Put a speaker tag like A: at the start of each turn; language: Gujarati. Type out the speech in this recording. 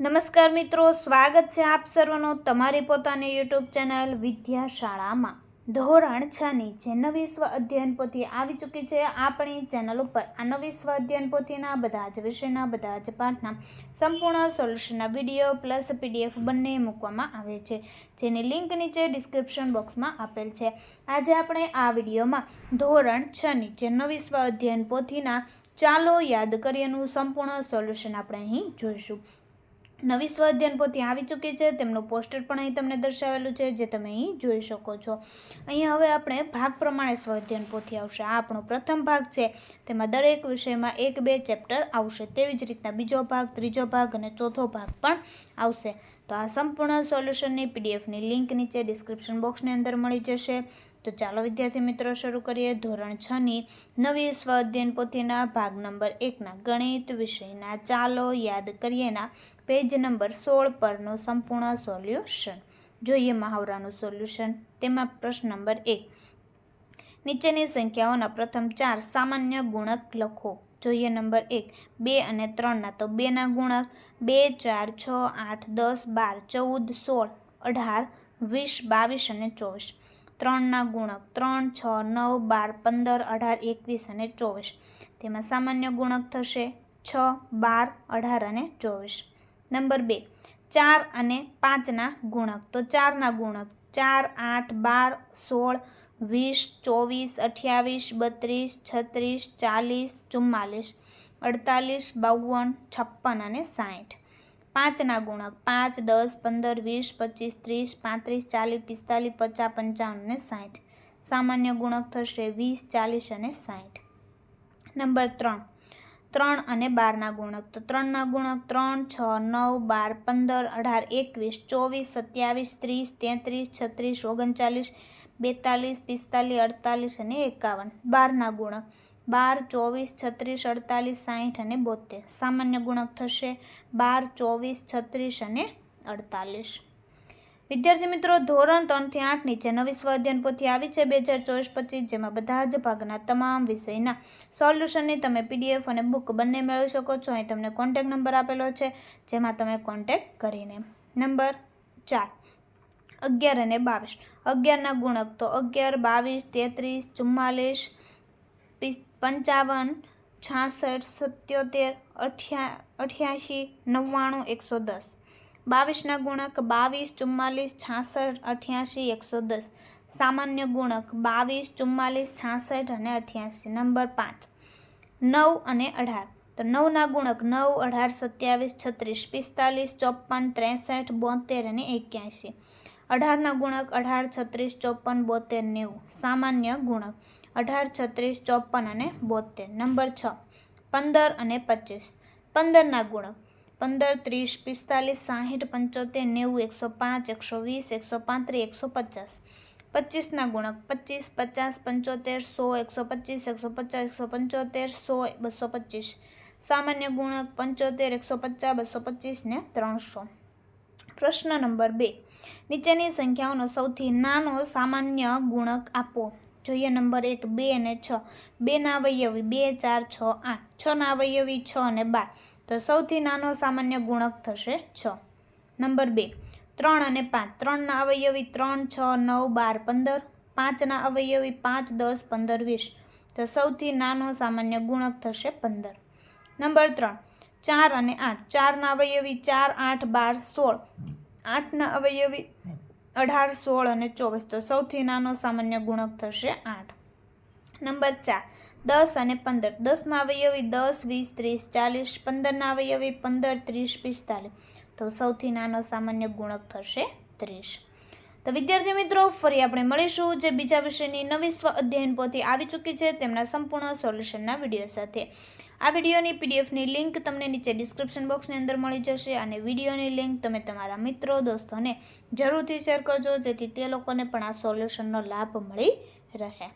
A: નમસ્કાર મિત્રો, સ્વાગત છે આપ સર્વનો તમારી પોતાની યુટ્યુબ ચેનલ વિદ્યાશાળામાં. ધોરણ છની જે નવી સ્વ અધ્યયન પોથી આવી ચૂકી છે આપણી ચેનલ ઉપર. આ નવી સ્વ અધ્યયન પોથીના બધા જ વિષયના, બધા જ પાઠના સંપૂર્ણ સોલ્યુશનના વીડિયો પ્લસ પીડીએફ બંને મૂકવામાં આવે છે, જેની લિંક નીચે ડિસ્ક્રિપ્શન બોક્સમાં આપેલ છે. આજે આપણે આ વિડીયોમાં ધોરણ છની જે નવી સ્વ અધ્યયન પોથીના ચાલો યાદ કરીએનું સંપૂર્ણ સોલ્યુશન આપણે અહીં જોઈશું. નવી સ્વાધ્યાયન પોથી આવી ચૂકી છે, તેમનું પોસ્ટર પણ અહીં તમને દર્શાવેલું છે, જે તમે અહીં જોઈ શકો છો. અહીં હવે આપણે ભાગ પ્રમાણે સ્વાધ્યાયન પોથી આવશે. આ આપણો પ્રથમ ભાગ છે. તેમાં દરેક વિષયમાં એક બે ચેપ્ટર આવશે. તેવી જ રીતના બીજો ભાગ, ત્રીજો ભાગ અને ચોથો ભાગ પણ આવશે. તો આ સંપૂર્ણ સોલ્યુશનની પીડીએફની લિંક નીચે ડિસ્ક્રિપ્શન બોક્સની અંદર મળી જશે. તો ચાલો વિદ્યાર્થી મિત્રો શરૂ કરીએ. ધોરણ છની નવી સ્વ અધ્યયન પોથીના ભાગ નંબર એકના ગણિત વિષયના. ચાલો યાદ કરીએના પેજ નંબર સોળ પરનું સંપૂર્ણ સોલ્યુશન. જોઈએ મહાવરાનું સોલ્યુશન. તેમાં પ્રશ્ન નંબર એક. નીચેની સંખ્યાઓના પ્રથમ ચાર સામાન્ય ગુણક લખો. જોઈએ નંબર એક. બે અને ત્રણના તો બેના ગુણક. બે, ચાર, છ, આઠ, દસ, બાર, ચૌદ, સોળ, અઢાર, વીસ, બાવીસ અને ચોવીસ. ત્રણના ગુણક ત્રણ, છ, નવ, બાર, પંદર, અઢાર, એકવીસ અને ચોવીસ. તેમાં સામાન્ય ગુણક થશે છ, બાર, અઢાર અને ચોવીસ. નંબર બે, ચાર અને પાંચના ગુણક. તો ચારના ગુણક. ચાર, આઠ, બાર, સોળ, વીસ, ચોવીસ, અઠ્યાવીસ, બત્રીસ, છત્રીસ, ચાલીસ, ચુમ્માલીસ, અડતાલીસ, બાવન, છપ્પન અને સાઠ પાંચના ગુણક પાંચ, દસ, પંદર, વીસ, પચીસ, ત્રીસ, પાંત્રીસ, ચાલીસ, પિસ્તાલીસ, પચાસ, પંચાવન અને સાઠ સામાન્ય ગુણક થશે વીસ, ચાલીસ અને સાઠ નંબર ત્રણ. ત્રણ અને બારના ગુણક. તો ત્રણના ગુણક ત્રણ, છ, નવ, બાર, પંદર, અઢાર, એકવીસ, ચોવીસ, સત્યાવીસ, ત્રીસ, તેત્રીસ, છત્રીસ, ઓગણચાલીસ, બેતાલીસ, પિસ્તાલીસ, અડતાલીસ અને એકાવન. બારના ગુણક. બાર, ચોવીસ, છત્રીસ, અડતાલીસ, સાહીઠ અને બોતેર સામાન્ય ગુણક થશે બાર, ચોવીસ, છત્રીસ અને અડતાલીસ. વિદ્યાર્થી મિત્રો, ધોરણ ત્રણથી આઠ નીચે નવી સ્વાધ્યાયન પોથી આવી છે બે હજાર ચોવીસ પચીસ, જેમાં બધા જ ભાગના તમામ વિષયના સોલ્યુશનની તમે પીડીએફ અને બુક બંને મેળવી શકો છો. અહીં તમને કોન્ટેક નંબર આપેલો છે, જેમાં તમે કોન્ટેક કરીને. નંબર ચાર, અગિયાર અને બાવીસ. અગિયારના ગુણક તો અગિયાર, બાવીસ, તેત્રીસ, ચુમ્માલીસ પંચાવન, છાસઠ, સત્યોતેર, અઠ્યા અઠ્યાસી નવ્વાણું, એકસો દસ. બાવીસના ગુણક બાવીસ, ચુમ્માલીસ, છાસઠ અઠ્યાસી એકસો દસ. સામાન્ય ગુણક બાવીસ, ચુમ્માલીસ, છાસઠ અને અઠ્યાસી નંબર પાંચ. નવ અને અઢાર. તો નવના ગુણક નવ, અઢાર, સત્યાવીસ, છત્રીસ, પિસ્તાલીસ, ચોપન, ત્રેસઠ, બોતેર અને એક્યાસી અઢારના ગુણક અઢાર છત્રીસ ચોપન બોતેર નેવું. સામાન્ય ગુણક અઢાર છત્રીસ ચોપન અને બોતેર. નંબર છ, પંદર અને પચીસ. પંદરના ગુણક પંદર, ત્રીસ, પિસ્તાલીસ, સાહીઠ, પંચોતેર, નેવું, એકસો પાંચ, એકસો વીસ, એકસો પાંત્રીસ, એકસો પચાસ. પચીસના ગુણક પચીસ, પચાસ, પંચોતેર, સો, એકસો પચીસ, એકસો પચાસ, એકસો પંચોતેર, સો, બસો પચીસ. સામાન્ય ગુણક પંચોતેર, એકસો પચાસ, બસો પચીસ ને ત્રણસો. પ્રશ્ન નંબર બે. નીચેની સંખ્યાઓનો સૌથી નાનો સામાન્ય ગુણક આપો. જોઈએ નંબર એક, બે અને છ. બેના અવયવી બે, ચાર, છ, આઠ. છના અવયવી, છ અને બાર. તો સૌથી નાનો સામાન્ય ગુણક થશે છ. નંબર બે, ત્રણ અને પાંચ. ત્રણના અવયવી ત્રણ, છ, નવ, બાર, પંદર. પાંચના અવયવી પાંચ, દસ, પંદર, વીસ. તો સૌથી નાનો સામાન્ય ગુણક થશે પંદર. નંબર ત્રણ ચાર અને આઠ. ચારના અવયવી ચાર, આઠ, બાર, સોળ. આઠના અવયવી અઢાર, સોળ અને ચોવીસ. તો સૌથી નાનો સામાન્ય ગુણક થશે આઠ. નંબર ચાર. દસ અને પંદર. દસના અવયવી દસ, વીસ, ત્રીસ, ચાલીસ. પંદરના અવયવી પંદર, ત્રીસ, પિસ્તાલીસ. તો સૌથી નાનો સામાન્ય ગુણક થશે ત્રીસ. તો વિદ્યાર્થી મિત્રો, ફરી આપણે મળીશું જે બીજા વિષયની નવી સ્વ અધ્યયન પોથી આવી ચૂકી છે તેમના સંપૂર્ણ સોલ્યુશનના વીડિયો સાથે. આ વિડીયોની પીડીએફની લિંક તમને નીચે ડિસ્ક્રિપ્શન બોક્સની અંદર મળી જશે અને વિડીયોની લિંક તમે તમારા મિત્રો, દોસ્તોને જરૂરથી શેર કરજો જેથી તે લોકોને પણ આ સોલ્યુશનનો લાભ મળી રહે.